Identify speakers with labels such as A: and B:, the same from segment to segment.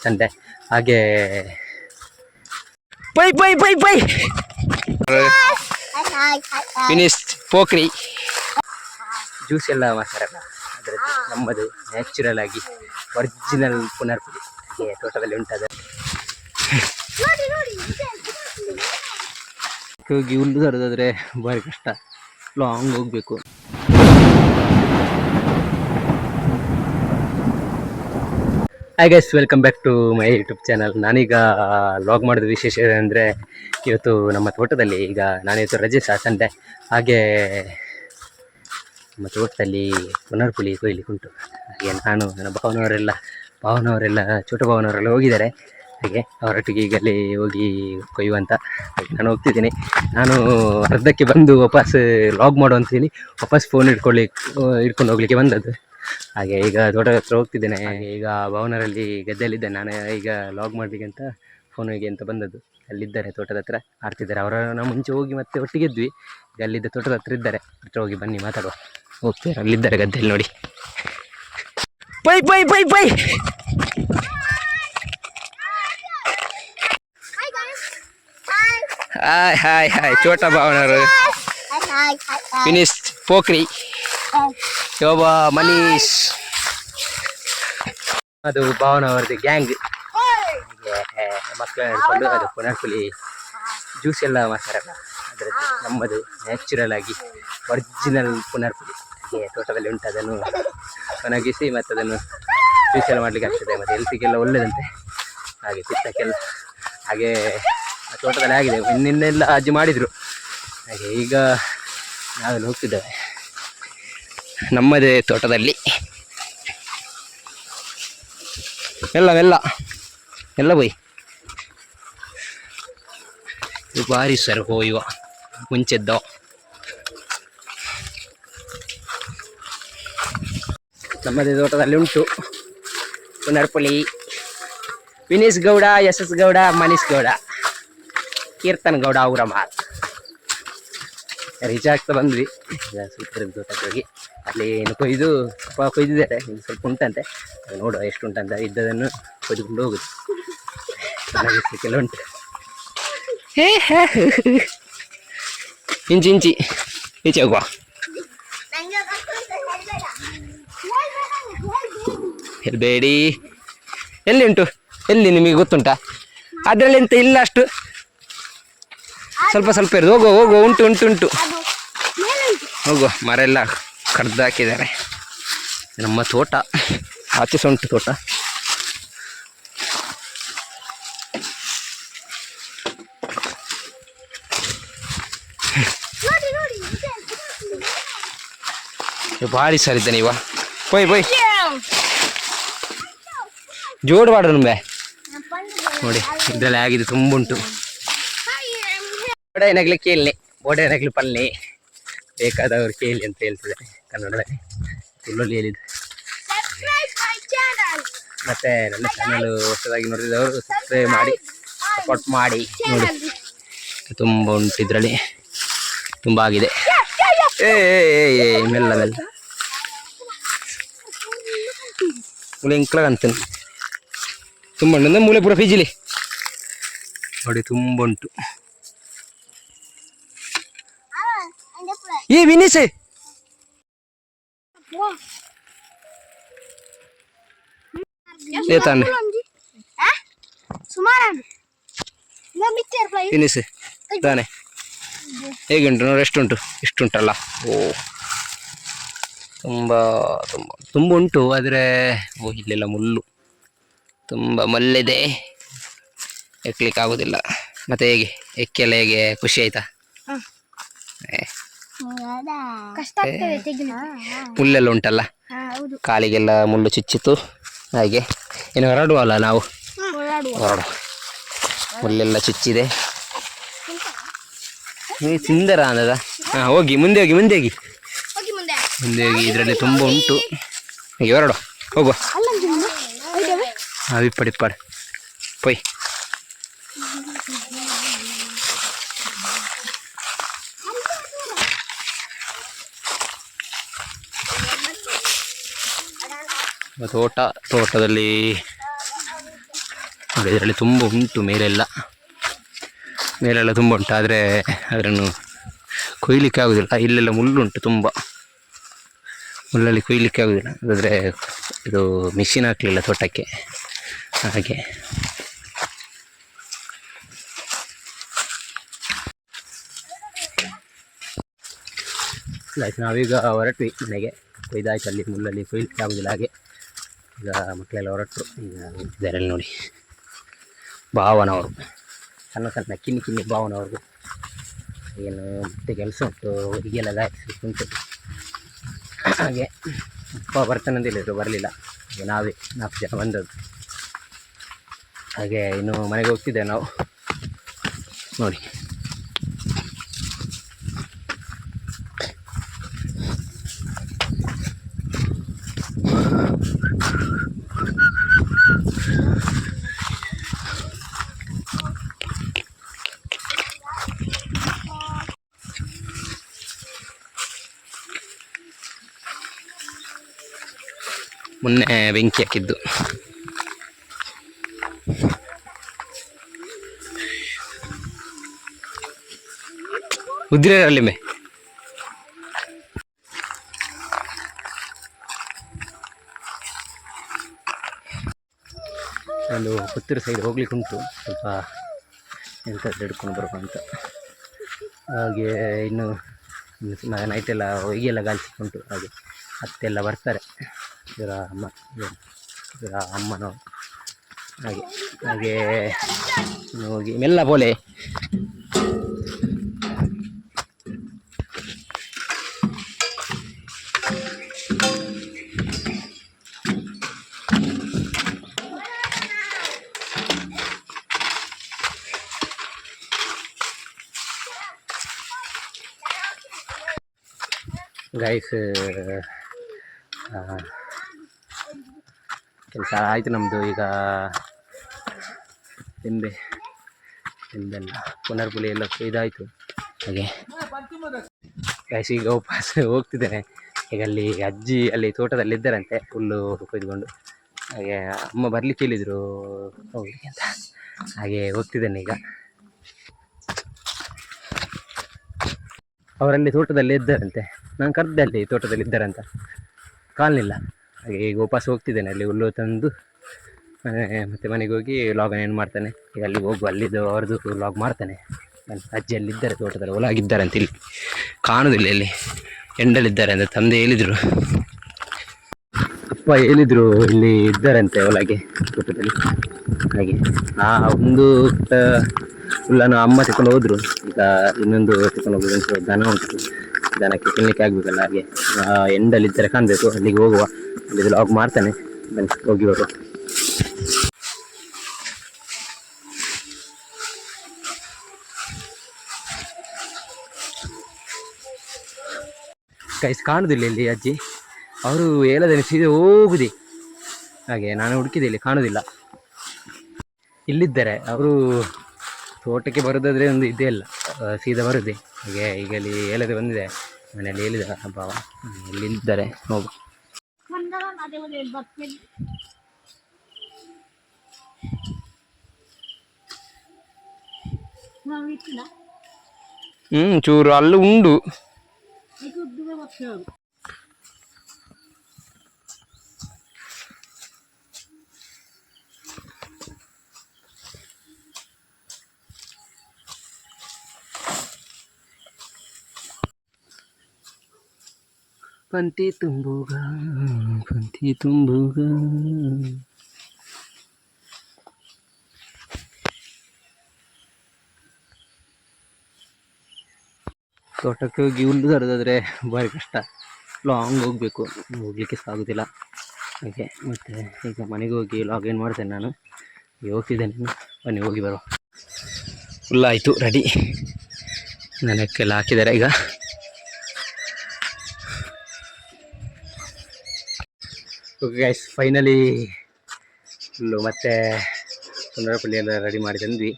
A: Sunday ಹಾಗೆ pi bye ಪೈ bye. Finish ಪೋಕ್ರಿ ಜ್ಯೂಸ್ ಎಲ್ಲ ಮಾಡ್ತಾರಲ್ಲ ಅದರದ್ದು ನಮ್ಮದು ನ್ಯಾಚುರಲ್ ಆಗಿ ಒರಿಜಿನಲ್ ಪುನರ್ಪುಡಿ. ಹಾಗೆ ತೋಟದಲ್ಲಿ ಉಂಟದ. ಹೋಗಿ ಹುಲ್ಲು ತರೋದಾದ್ರೆ ಭಾರಿ ಕಷ್ಟ. ಲಾಂಗ್ ಹೋಗ್ಬೇಕು. Hi guys welcome back to my YouTube channel ನಾನೀಗ ಲಾಗ್ ಮಾಡಿದ ವಿಶೇಷ ಏನಂದರೆ, ಇವತ್ತು ನಮ್ಮ ತೋಟದಲ್ಲಿ ಈಗ ನಾನಿವತ್ತು ರಜೆ ಸಹ ಸಂಡೆ. ಹಾಗೆ ನಮ್ಮ ತೋಟದಲ್ಲಿ ಪುನರ್ಪುಲಿ ಕೊಯ್ಲಿಕ್ಕೆ ಉಂಟು. ಹಾಗೆ ನಾನು, ನನ್ನ ಭಾವನವರೆಲ್ಲ ಭಾವನವರೆಲ್ಲ ಚೋಟ ಭಾವನವರೆಲ್ಲ ಹೋಗಿದ್ದಾರೆ. ಹಾಗೆ ಅವರೊಟ್ಟಿಗೆ ಈಗ ಅಲ್ಲಿ ಹೋಗಿ ಕೊಯ್ಯುವಂತ ನಾನು ಹೋಗ್ತಿದ್ದೀನಿ. ನಾನು ಅರ್ಧಕ್ಕೆ ಬಂದು ವಾಪಸ್ ಲಾಗ್ ಮಾಡು ಅಂತೀನಿ ವಾಪಸ್ ಫೋನ್ ಇಟ್ಕೊಳ್ಳಿ ಇಟ್ಕೊಂಡು ಹೋಗ್ಲಿಕ್ಕೆ ಬಂದದ್ದು. ಹಾಗೆ ಈಗ ತೋಟದ ಹತ್ರ ಹೋಗ್ತಿದ್ದೇನೆ. ಹಾಗೆ ಈಗ ಭವನರಲ್ಲಿ ಗದ್ದೆಯಲ್ಲಿದ್ದೆ. ನಾನು ಈಗ ಲಾಗ್ ಮಾಡಲಿಕ್ಕೆ ಅಂತ ಫೋನಿಗೆ ಅಂತ ಬಂದದ್ದು. ಅಲ್ಲಿದ್ದಾರೆ ತೋಟದ ಹತ್ರ. ಆಡ್ತಿದ್ದಾರೆ ಅವರನ್ನ ಮುಂಚೆ ಹೋಗಿ ಮತ್ತೆ ಒಟ್ಟಿಗೆ ಇದ್ವಿ. ಈಗ ಅಲ್ಲಿದ್ದ ತೋಟದ ಹತ್ರ ಇದ್ದಾರೆ. ಹತ್ರ ಹೋಗಿ ಬನ್ನಿ ಮಾತಾಡುವ. ಹೋಗ್ತಾರೆ ಅಲ್ಲಿದ್ದಾರೆ ಗದ್ದೆಯಲ್ಲಿ ನೋಡಿ. Pi pi pi pi. Hi hi hi ಚೋಟ
B: ಭಾವನರು.
A: ಫಿನಿಶ್ ಪೋಖ್ರಿ.
B: hi.
A: ಶೋಭ ಮನೀಶ್. ಅದು ಭಾವನವರದ್ದು ಗ್ಯಾಂಗ್. ಮಕ್ಕಳನ್ನ ಹಿಡ್ಕೊಂಡು ಅದು ಪುನರ್ಪುಲಿ ಜ್ಯೂಸ್ ಎಲ್ಲ ಮಾಡ್ತಾರಲ್ಲ ಅದರದ್ದು ನಮ್ಮದು ನ್ಯಾಚುರಲ್ ಆಗಿ ಒರಿಜಿನಲ್ ಪುನರ್ಪುಲಿ. ಹಾಗೆ ತೋಟದಲ್ಲಿ ಉಂಟು ಅದನ್ನು ಒಣಗಿಸಿ ಮತ್ತು ಅದನ್ನು ಜ್ಯೂಸ್ ಎಲ್ಲ ಮಾಡಲಿಕ್ಕೆ ಆಗ್ತದೆ. ಮತ್ತು ಹೆಲ್ತಿಗೆಲ್ಲ ಒಳ್ಳೆಯದಂತೆ ಹಾಗೆ ಪಿತ್ತಕ್ಕೆಲ್ಲ ಹಾಗೆ ತೋಟದಲ್ಲಿ ಆಗಿದೆ. ನಿನ್ನೆಲ್ಲ ಅಜ್ಜಿ ಮಾಡಿದರು. ಹಾಗೆ ಈಗ ನಾವೆಲ್ಲ ಹೋಗ್ತಿದ್ದೇವೆ. ನಮ್ಮದೇ ತೋಟದಲ್ಲಿ. ಎಲ್ಲ ಎಲ್ಲ ಎಲ್ಲ ಬೈ. ಭಾರಿ ಸರ್ ಹೋಯುವ, ಮುಂಚೆದ್ದ. ನಮ್ಮದೇ ತೋಟದಲ್ಲಿ ಉಂಟು. ಪುನರ್ಪುಳಿ. ವಿನೀಶ್ ಗೌಡ ಎಸ್ ಎಸ್ ಗೌಡ ಮನೀಶ್ ಗೌಡ, ಕೀರ್ತನ್ ಗೌಡ ಅವರ ಮಾತು ರೀಚ್ ಆಗ್ತಾ ಬಂದ್ವಿ. ಸ್ವಲ್ಪ ಹೋಗಿ. ಅಲ್ಲಿ ಏನು ಕೊಯ್ದು ಸ್ವಲ್ಪ ಕೊಯ್ದಿದ್ದಾರೆ ಇನ್ನು ಸ್ವಲ್ಪ ಉಂಟಂತೆ. ನೋಡುವ ಎಷ್ಟು ಉಂಟಂತ ಇದ್ದದನ್ನು ಕೊಯ್ದುಕೊಂಡು ಹೋಗುದು. ಉಂಟು ಹೇ ಹೇ ಹೇ. ಇಂಚಿ ಇಂಚಿ. ಈಚೆ ಹೋಗುವ.
B: ಹೇಳ್ಬೇಡಿ.
A: ಎಲ್ಲಿ ಉಂಟು? ಎಲ್ಲಿ ನಿಮಗೆ ಗೊತ್ತುಂಟಾ? ಅದರಲ್ಲಿ ಎಂತ ಇಲ್ಲ ಅಷ್ಟು. ಸ್ವಲ್ಪ ಸ್ವಲ್ಪ ಇರೋದು. ಹೋಗೋ ಹೋಗೋ ಉಂಟು ಉಂಟು ಉಂಟು. ಹೋಗೋ ಮರ ಎಲ್ಲ ಕಡ್ದು ಹಾಕಿದ್ದಾರೆ. ನಮ್ಮ ತೋಟ. ಆಚೆ ಸಹ ಉಂಟು ತೋಟ. ಭಾರಿ ಸರ್ ಇದ್ದಾನೆ ಇವ ಪೋಯ್ ಪೋಯ್ ಜೋಡ್ ನಮ್ಗೆ ನೋಡಿ ಇದರಲ್ಲಿ ಆಗಿದೆ ತುಂಬ ಉಂಟು
B: here.
A: ಏನಾಗ್ಲಿ ಕೇಳಲಿ ಕೇಳಿ ಬೋಡೆ ಏನಾಗ್ಲಿ ಪಲ್ಲಿ. ಬೇಕಾದವರು ಕೇಳಿ ಅಂತ ಹೇಳ್ತಿದ್ದಾರೆ ಕನ್ನಡದಲ್ಲಿ. ತುಳ್ಳಲ್ಲಿ
B: ಹೇಳಿದ್ರು.
A: ಮತ್ತೆ ನನ್ನ ಚಾನಲ್ ಹೊಸದಾಗಿ ನೋಡಿದವರು ಸಬ್ಸ್ಕ್ರೈಬ್ ಮಾಡಿ ಸಪೋರ್ಟ್ ಮಾಡಿ ನೋಡಿ. ತುಂಬ ಉಂಟು ಇದರಲ್ಲಿ. ತುಂಬ ಆಗಿದೆ. ಏ ಏ, ಏ, ಏ, ಮೆಲ್ಲ ಮೆಲ್ಲ. ಮೂಲೆ ಇಂಕ್ಲಾಗಂತನು ತುಂಬ ಉಂಟು ಅಂದ್ರೆ ಮೂಲೆ ಪೂರ ಫಿಜಿಲಿ ನೋಡಿ ತುಂಬ ಉಂಟು. ಈ ವಿನಿಸಿ ತಾನೆ. ವಿನೀಸ್ ತಾನೆ. ಹೇಗುಂಟು ನೋಡಿ ಎಷ್ಟುಂಟು? ಇಷ್ಟುಂಟಲ್ಲ. ಓ. ತುಂಬ ತುಂಬ ತುಂಬ ಉಂಟು ಆದರೆ ಓ ಇಲ್ಲೆಲ್ಲ ಮುಳ್ಳು. ತುಂಬ ಮಲ್ಲಿದೆ. ಎಕ್ಲಿಕ್ಕೆ ಆಗೋದಿಲ್ಲ ಮತ್ತೆ ಹೇಗೆ? ಎಕ್ಕೆಲ್ಲ ಹೇಗೆ? ಖುಷಿ ಆಯ್ತಾ?
B: ಕಷ್ಟ
A: ಮುಲ್ಲೆಲ್ಲ ಉಂಟಲ್ಲ? ಕಾಲಿಗೆಲ್ಲ ಮುಳ್ಳು ಚುಚ್ಚಿತು ಹಾಗೆ ಇನ್ನು ಹೊರಡುವಲ್ಲ ನಾವು? ಹೊರಡು ಮುಲ್ಲೆಲ್ಲ ಚುಚ್ಚಿದೆ. ಸುಂದರ ಅನ್ನದ ಹಾಂ ಹೋಗಿ ಮುಂದೆ ಹೋಗಿ ಮುಂದೆ ಹೋಗಿ.
B: ಮುಂದೆ.
A: ಹೋಗಿ ಇದರಲ್ಲಿ ತುಂಬ ಉಂಟು. ಹಾಗೆ ಹೊರಡು ಹೋಗುವ.
B: ಹಾ ಹೋಯ್ತೇವೆ.
A: ಹಾಂ ಇಪ್ಪಡು ಇಪ್ಪಡು ಪೊಯ್. ತೋಟ, ತೋಟದಲ್ಲಿ ನೋಡಿ ಇದರಲ್ಲಿ ತುಂಬ ಉಂಟು, ಮೇಲೆಲ್ಲ. ಮೇಲೆಲ್ಲ ತುಂಬ ಉಂಟು, ಆದರೆ ಅದನ್ನು ಕೊಯ್ಲಿಕ್ಕೆ ಆಗೋದಿಲ್ಲ. ಇಲ್ಲೆಲ್ಲ ಮುಳ್ಳುಂಟು ತುಂಬ. ಮುಳ್ಳಲ್ಲಿ ಕೊಯ್ಲಿಕ್ಕೆ ಆಗೋದಿಲ್ಲ. ಅದಾದರೆ ಇದು ಮಿಷಿನ್ ಹಾಕಲಿಲ್ಲ ತೋಟಕ್ಕೆ. ಹಾಗೆ. ಆಯ್ತು ನಾವೀಗ ಹೊರಟ್ವಿ ಮನೆಗೆ. ಕೊಯ್ದಾಯ್ತು ಅಲ್ಲಿ ಮುಳ್ಳಲ್ಲಿ, ಕೊಯ್ಲಿಕ್ಕೆ ಆಗೋದಿಲ್ಲ ಹಾಗೆ. ಈಗ ಮಕ್ಕಳೆಲ್ಲ ಹೊರಟರು. ಈಗ ನಿಂತಿದ್ದಾರೆ ಅಲ್ಲಿ ನೋಡಿ, ಭಾವನವರು. ಸಣ್ಣ ಸಣ್ಣ ಕಿನ್ನಿ ಕಿನ್ನಿ ಭಾವನವ್ರದ್ದು. ಏನು ಮತ್ತೆ ಕೆಲಸ ಉಂಟು, ಹೀಗೆಲ್ಲ ಗಾಯಿಸಿ ಉಂಟು ಹಾಗೆ ಅಪ್ಪ ಬರ್ತಾನಂತ ಹೇಳಿದರು ಬರಲಿಲ್ಲ. ನಾವೇ, ನಾಲ್ಕು ಜನ ಬಂದದ್ದು. ಹಾಗೆ ಇನ್ನು ಮನೆಗೆ ಹೋಗ್ತಿದ್ದೇವೆ ನಾವು. ನೋಡಿ. ಮೊನ್ನೆ ಬೆಂಕಿ ಹಾಕಿದ್ದು. ಉದ್ರಲ್ಲಿ ಮೇ. ಒಂದು ಪುತ್ತೂರು ಸೈಡ್ ಹೋಗ್ಲಿಕ್ಕೆ ಉಂಟು. ಸ್ವಲ್ಪ ಎಂತ ಹಿಡ್ಕೊಂಡು ಬರುವ ಅಂತ. ಹಾಗೆ ಇನ್ನು ನೈಟೆಲ್ಲ ಹೊಯ್ಗೆಲ್ಲ ಗಾಳಿಸಿ ಉಂಟು ಹಾಗೆ ಅತ್ತೆಲ್ಲ ಬರ್ತಾರೆ. ಇವರ ಅಮ್ಮ ಇವರ ಅಮ್ಮನವರು ಹಾಗೆ ಹಾಗೆ ಇನ್ನು ಹೋಗಿ ಮೆಲ್ಲ ಬೋಲೆ ಗೈಸ್ ಕೆಲಸ ಆಯಿತು ನಮ್ಮದು ಈಗ ನಿಂಬೆ ನಿಂಬೆಲ್ಲ ಪುನರ್ಪುಲಿ ಎಲ್ಲ ಇದಾಯಿತು. ಹಾಗೆ. ಗೈಸ್ ಈಗ ವಾಪಸ್ ಹೋಗ್ತಿದ್ದೇನೆ. ಈಗ ಅಲ್ಲಿ ಅಜ್ಜಿ ಅಲ್ಲಿ ತೋಟದಲ್ಲಿ ಇದ್ದಾರಂತೆ, ಹುಲ್ಲು ಕೊಯ್ದುಕೊಂಡು. ಹಾಗೆ ಅಮ್ಮ ಬರಲಿಕ್ಕೆ ಹೇಳಿದರು ಹೋಗ್ಲಿಕ್ಕೆ ಅಂತ. ಹಾಗೆ ಹೋಗ್ತಿದ್ದೇನೆ ಈಗ. ಅವರಲ್ಲಿ ತೋಟದಲ್ಲಿ ಇದ್ದಾರಂತೆ. ನಾನು ಕರೆದೆ ಅಲ್ಲಿ ತೋಟದಲ್ಲಿ ಇದ್ದಾರಂತ. ಕಾಣಲಿಲ್ಲ. ಹಾಗೆ ಈಗ ವಾಪಸ್ ಹೋಗ್ತಿದ್ದೇನೆ, ಅಲ್ಲಿ ಹುಲ್ಲು ತಂದು ಮತ್ತೆ ಮನೆಗೆ ಹೋಗಿ ಲಾಗ್ ಏನು ಮಾಡ್ತಾನೆ. ಈಗ ಅಲ್ಲಿ ಹೋಗುವ ಅಲ್ಲಿದ್ದು ಅವ್ರದ್ದು ಲಾಗ್ ಮಾಡ್ತಾನೆ. ನನ್ನ ಅಜ್ಜಿ ಅಲ್ಲಿದ್ದಾರೆ, ತೋಟದಲ್ಲಿ ಒಳಗಿದ್ದಾರೆ ಅಂತ ಇಲ್ಲಿ ಕಾಣೋದಿಲ್ಲ ಇಲ್ಲಿ. ಎಂಡಲ್ಲಿದ್ದಾರೆ ಅಂತ ತಂದೆ ಹೇಳಿದರು. ಅಪ್ಪ ಹೇಳಿದರು, ಇಲ್ಲಿ ಇದ್ದಾರಂತೆ ಒಳಗೆ ತೋಟದಲ್ಲಿ. ಹಾಗೆ ಆ ಒಂದು ಹುಲ್ಲನ್ನು ಅಮ್ಮ ತಗೊಂಡು ಹೋದರು. ಈಗ ಇನ್ನೊಂದು ತಗೊಂಡು ಹೋಗೋದು ದನ ಉಂಟು. ದನಕ್ಕೆ ತಿನ್ನಲಿಕ್ಕೆ ಆಗಬೇಕಲ್ಲ ಹಾಗೆ. ಎಂಡಲ್ಲಿ ಇದ್ದರೆ ಕಾಣಬೇಕು. ಅಲ್ಲಿಗೆ ಹೋಗುವ. ಅಲ್ಲಿ ಲಾಗ್ ಮಾಡ್ತಾನೆ. ಬನ್ನಿ, ಹೋಗಿ ಬರುವ. ಕೈಸ್ ಕಾಣುದಿಲ್ಲ ಇಲ್ಲಿ ಅಜ್ಜಿ. ಅವರು ಹೇಳದೇ ಸೀದಾ ಹೋಗುದಿ. ಹಾಗೆ ನಾನು ಹುಡುಕಿದೆ ಇಲ್ಲಿ, ಕಾಣುದಿಲ್ಲ. ಇಲ್ಲಿದ್ದಾರೆ ಅವರು ತೋಟಕ್ಕೆ ಬರೋದಾದ್ರೆ ಒಂದು ಇದೇ ಇಲ್ಲ ಸೀದಾ ಬರುದೆ. ಹಾಗೆ ಈಗ ಇಲ್ಲಿ ಹೇಳದೆ ಬಂದಿದೆ. ಮನೆಯಲ್ಲಿ ಹೇಳಿದ ಬಾವ ಹ್ಮ್, ಇಲ್ಲಿದ್ದಾರೆ ಹೋಗು. ಹ್ಮ್ ಚೂರು ಅಲ್ಲಿ ಉಂಡು. ಪಂತಿ ತುಂಬುಗ ಪಂತಿ ತುಂಬುಗ. ತೋಟಕ್ಕೆ ಹೋಗಿ ಹುಲ್ಲು ತರೋದಾದ್ರೆ ಭಾರಿ ಕಷ್ಟ. ಲಾಂಗ್ ಹೋಗಬೇಕು. ಹೋಗ್ಲಿಕ್ಕೆ ಸಾಗೋದಿಲ್ಲ ಹಾಗೆ ಮತ್ತು ಈಗ ಮನೆಗೆ ಹೋಗಿ ಲಾಗಿನ್ ಮಾಡ್ತೇನೆ ನಾನು. ಹೋಗ್ತಿದ್ದೇನೆ. ಬನ್ನಿ, ಹೋಗಿ ಬರುವ. ಆಯಿತು ರೆಡಿ ನೆನಕ್ಕೆಲ್ಲ ಹಾಕಿದ್ದಾರೆ ಈಗ. ಗೈಸ್ ಫೈನಲಿ ಮತ್ತು ಪುನರಪಲ್ಲಿ ಎಲ್ಲ ರೆಡಿ ಮಾಡಿ ತಂದ್ವಿ.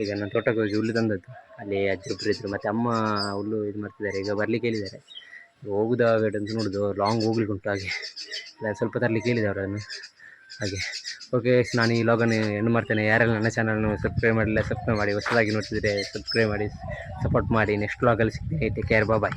A: ಈಗ ನಾನು ತೋಟಕ್ಕೆ ಹೋಗಿ ಹುಲ್ಲು ತಂದದ್ದು. ಅಲ್ಲಿ ಅಜ್ಜಿ ಒಬ್ಬರು ಇದ್ದರು ಮತ್ತು ಅಮ್ಮ ಹುಲ್ಲು ಇದು ಮಾಡ್ತಿದ್ದಾರೆ. ಈಗ ಬರಲಿಕ್ಕೆ ಹೇಳಿದ್ದಾರೆ. ಹೋಗುದಾ ಅಂತ ನೋಡೋದು ಲಾಂಗ್ ಹೋಗ್ಲಿಕ್ಕೆ ಉಂಟು ಹಾಗೆ. ಸ್ವಲ್ಪ ತರಲಿಕ್ಕೆ ಹೇಳಿದೆ ಅವರನ್ನು ಹಾಗೆ. ಓಕೆ ನಾನು ಈ ಲಾಗನ್ನು ಎಂಡ್ ಮಾಡ್ತೇನೆ. ಯಾರೆಲ್ಲ ನನ್ನ ಚಾನಲ್ನು ಸಬ್ಸ್ಕ್ರೈಬ್ ಮಾಡಿಲ್ಲ ಸಬ್ಸ್ಕ್ರೈಬ್ ಮಾಡಿ, ಹೊಸದಾಗಿ ನೋಡ್ತಿದ್ರೆ ಸಬ್ಸ್ಕ್ರೈಬ್ ಮಾಡಿ ಸಪೋರ್ಟ್ ಮಾಡಿ. ನೆಕ್ಸ್ಟ್ ಲಾಗಲ್ಲಿ ಸಿಗ್ತೀನಿ. Take care bye